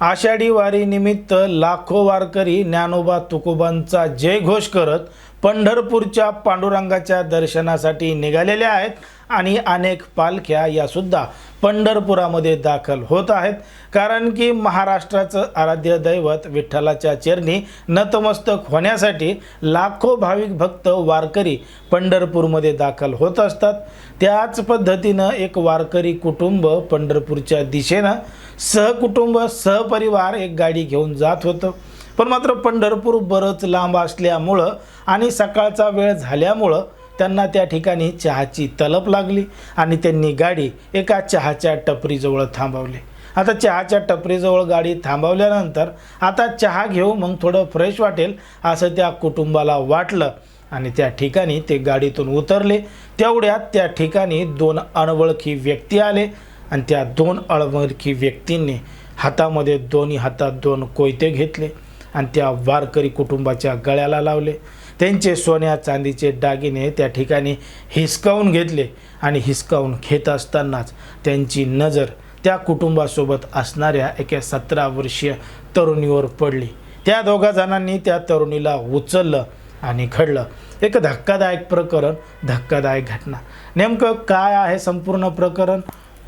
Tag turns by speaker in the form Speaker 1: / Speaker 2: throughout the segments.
Speaker 1: आषाढी वारीनिमित्त लाखो वारकरी ज्ञानोबा तुकोबांचा जयघोष करत पंढरपूरच्या पांडुरंगाच्या दर्शनासाठी निघालेल्या आहेत आणि अनेक पालख्या यासुद्धा पंढरपुरामध्ये दाखल होत आहेत. कारण की महाराष्ट्राचं आराध्य दैवत विठ्ठलाच्या चरणी नतमस्तक होण्यासाठी लाखो भाविक भक्त वारकरी पंढरपूरमध्ये दाखल होत असतात. त्याच पद्धतीनं एक वारकरी कुटुंब पंढरपूरच्या दिशेनं सहकुटुंब सहपरिवार एक गाडी घेऊन जात होतं. पण मात्र पंढरपूर बरंच लांब असल्यामुळं आणि सकाळचा वेळ झाल्यामुळं त्यांना त्या ठिकाणी चहाची तलप लागली आणि त्यांनी गाडी एका चहाच्या टपरीजवळ थांबवली. आता चहाच्या टपरीजवळ गाडी थांबवल्यानंतर आता चहा घेऊ मग थोडं फ्रेश वाटेल असं त्या कुटुंबाला वाटलं आणि त्या ठिकाणी ते गाडीतून उतरले. तेवढ्यात त्या ठिकाणी दोन अनवळखी व्यक्ती आले. आणि त्या दोन अनवळखी व्यक्तींनी हातामध्ये दोन्ही हातात दोन कोयते घेतले आणि त्या वारकरी कुटुंबाच्या गळ्याला लावले. त्यांचे सोन्या चांदीचे दागिने त्या ठिकाणी हिसकावून घेतले आणि हिसकावून घेत असतानाच त्यांची नजर त्या कुटुंबासोबत असणाऱ्या एका सतरा वर्षीय तरुणीवर पडली. त्या दोघा जणांनी त्या तरुणीला उचललं आणि घडलं. एक धक्कादायक प्रकरण धक्कादायक घटना. नेमकं काय आहे संपूर्ण प्रकरण?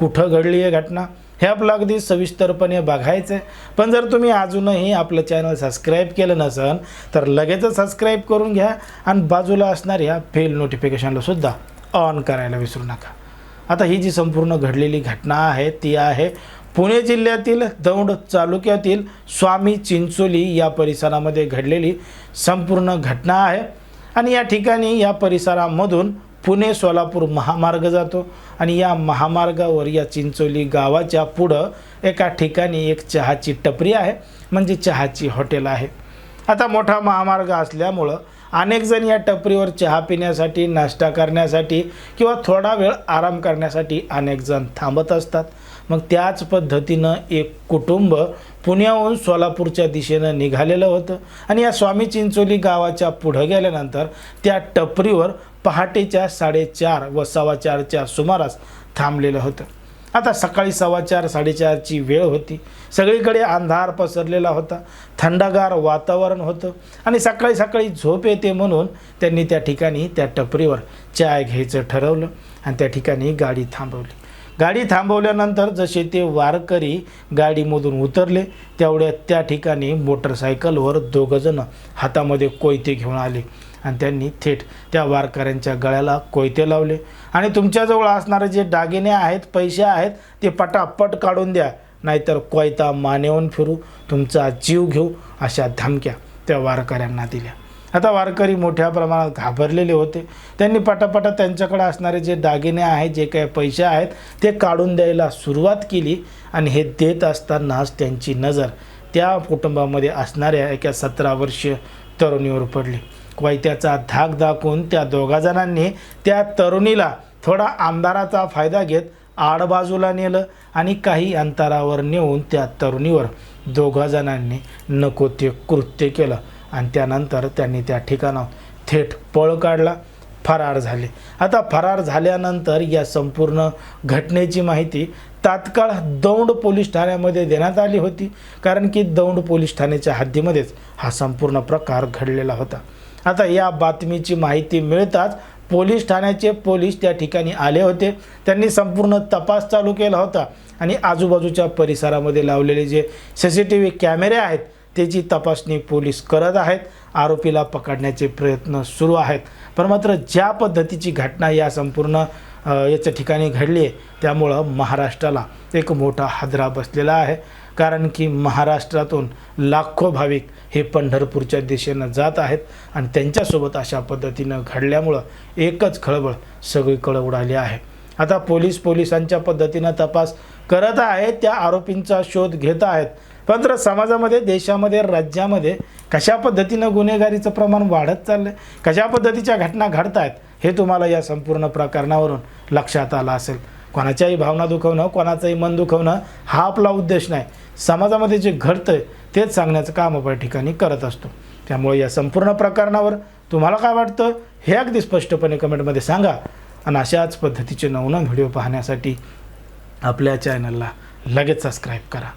Speaker 1: कुठं घडली आहे घटना हे आपलं अगदी सविस्तरपणे बघायचं आहे पण जर तुम्ही अजूनही आपलं चॅनल सबस्क्राईब केलं नसेल तर लगेचच सबस्क्राईब करून घ्या आणि बाजूला असणाऱ्या फेल नोटिफिकेशनला सुद्धा ऑन करायला विसरू नका. आता ही जी संपूर्ण घडलेली घटना आहे ती आहे पुणे जिल्ह्यातील दौंड तालुक्यातील स्वामी चिंचोली या परिसरामध्ये घडलेली संपूर्ण घटना आहे. आणि या ठिकाणी या परिसरामधून पुणे सोलापूर महामार्ग जातो आणि या महामार्गावर या चिंचोली गावाच्या पुढं एका ठिकाणी एक चहाची टपरी आहे म्हणजे चहाची हॉटेल आहे. आता मोठा महामार्ग असल्यामुळं अनेकजण या टपरीवर चहा पिण्यासाठी नाश्ता करण्यासाठी किंवा थोडा वेळ आराम करण्यासाठी अनेकजण थांबत असतात. मग त्याच पद्धतीनं एक कुटुंब पुण्याहून सोलापूरच्या दिशेनं निघालेलं होतं. आणि या स्वामी चिंचोली गावाच्या पुढं गेल्यानंतर त्या टपरीवर पहाटेच्या साडेचार व सव्वा चारच्या सुमारास थांबलेलं होतं. आता सकाळी सव्वा चार साडेचारची वेळ होती. सगळीकडे अंधार पसरलेला होता. थंडगार वातावरण होतं आणि सकाळी सकाळी झोप येते म्हणून त्यांनी त्या ठिकाणी त्या टपरीवर चाय घ्यायचं ठरवलं आणि त्या ठिकाणी गाडी थांबवली. गाडी थांबवल्यानंतर जसे ते वारकरी गाडीमधून उतरले तेवढ्या त्या ठिकाणी मोटरसायकलवर दोघंजणं हातामध्ये कोयते घेऊन आले. आणि त्यांनी थेट त्या वारकऱ्यांच्या गळ्याला कोयते लावले. आणि तुमच्याजवळ असणारे जे दागिने आहेत पैसे आहेत ते पटापट काढून द्या. नाहीतर कोयता मानेवून फिरू. तुमचा जीव घेऊ अशा धमक्या त्या वारकऱ्यांना दिल्या. आता वारकरी मोठ्या प्रमाणात घाबरलेले होते. त्यांनी पटापटा त्यांच्याकडे असणारे जे दागिने आहेत जे काही पैसे आहेत ते काढून द्यायला सुरुवात केली आणि हे देत असतानाच त्यांची नजर त्या कुटुंबामध्ये असणाऱ्या एका सतरा वर्षीय तरुणीवर पडली. कोयत्याचा धाक दाखवून त्या दोघाजणांनी त्या तरुणीला थोडा आमदाराचा फायदा घेत आडबाजूला नेलं आणि काही अंतरावर नेऊन त्या तरुणीवर दोघाजणांनी नको ते कृत्य केलं. आणि त्यानंतर त्यांनी त्या ठिकाणावर थेट पळ काढला. फरार झाले. आता फरार झाल्यानंतर या संपूर्ण घटनेची माहिती तात्काळ दौंड पोलीस ठाण्यामध्ये देण्यात आली होती. कारण की दौंड पोलीस ठाण्याच्या हद्दीमध्येच हा संपूर्ण प्रकार घडलेला होता. आता या बातमीची माहिती मिळताच पोलीस ठाण्याचे पोलीस त्या ठिकाणी आले होते. त्यांनी संपूर्ण तपास चालू केला होता आणि आजूबाजूच्या परिसरामध्ये लावलेले जे सी सी टी व्ही कॅमेरे आहेत त्याची तपासणी पोलीस करत आहेत. आरोपीला पकडण्याचे प्रयत्न सुरू आहेत. पण मात्र ज्या पद्धतीची घटना या संपूर्ण याच्या ठिकाणी घडली आहे त्यामुळं महाराष्ट्राला एक मोठा हादरा बसलेला आहे. कारण की महाराष्ट्रातून लाखो भाविक हे पंढरपूरच्या दिशेनं जात आहेत आणि त्यांच्यासोबत अशा पद्धतीनं घडल्यामुळं एकच खळबळ सगळीकडं उडाली आहे. आता पोलीस पोलिसांच्या पद्धतीनं तपास करत आहेत त्या आरोपींचा शोध घेत आहेत. पण तर समाजामध्ये देशामध्ये राज्यामध्ये कशा पद्धतीनं गुन्हेगारीचं प्रमाण वाढत चाललं आहे कशा पद्धतीच्या घटना घडत आहेत हे तुम्हाला या संपूर्ण प्रकरणावरून लक्षात आलं असेल. कोणाच्याही भावना दुखवणं कोणाचंही मन दुखवणं हा आपला उद्देश नाही. समाजामध्ये जे घडतं आहे तेच सांगण्याचं काम आपण या ठिकाणी करत असतो. त्यामुळे या संपूर्ण प्रकरणावर तुम्हाला काय वाटतं हे अगदी स्पष्टपणे कमेंटमध्ये सांगा. आणि अशाच पद्धतीचे नवनवीन व्हिडिओ पाहण्यासाठी आपल्या चॅनलला लगेच सबस्क्राईब करा.